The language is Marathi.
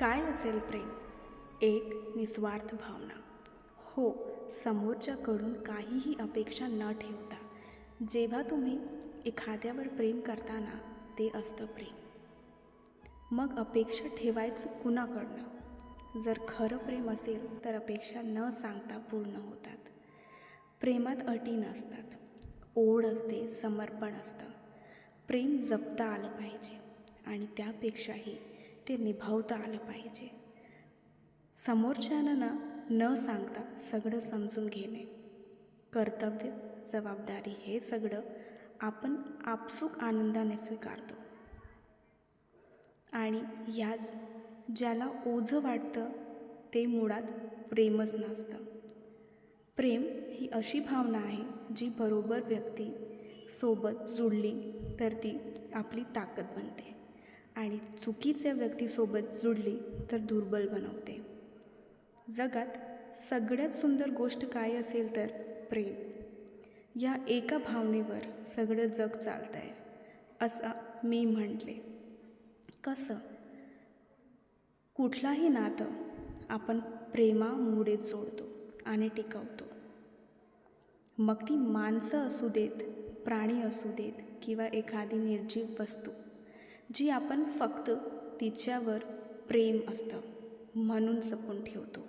काय असेल प्रेम? एक निस्वार्थ भावना. हो समोरच्याकडून काहीही अपेक्षा न ठेवता जेव्हा तुम्ही एखाद्यावर प्रेम करताना ते असतं प्रेम. मग अपेक्षा ठेवायचं कुणाकडनं? जर खरं प्रेम असेल तर अपेक्षा न सांगता पूर्ण होतात. प्रेमात अटी नसतात. ओढ असते समर्पण असतं. प्रेम जपता आलं पाहिजे. आणि त्यापेक्षाही ते निभावता आलं पाहिजे. समोरच्यानं ना न सांगता सगळं समजून घेणे. कर्तव्य जबाबदारी हे सगळं आपण आपसूक आनंदाने स्वीकारतो. आणि ह्याच ज्याला ओझं वाटतं ते मुळात प्रेमच नसतं. प्रेम ही अशी भावना आहे जी बरोबर व्यक्ती सोबत जुळली तर ती आपली ताकद बनते. आणि चुकीच्या व्यक्तीसोबत जुळली तर दुर्बल बनवते. जगात सगळ्यात सुंदर गोष्ट काय असेल तर प्रेम. या एका भावनेवर सगळं जग चालतं आहे असं मी म्हटले. कसं? कुठलाही नातं आपण प्रेमामुळेच जोडतो आणि टिकवतो. मग ती माणसं असू देत प्राणी असू देत किंवा एखादी निर्जीव वस्तू. जी आपण फक्त तिच्यावर प्रेम असतं म्हणून जपून ठेवतो.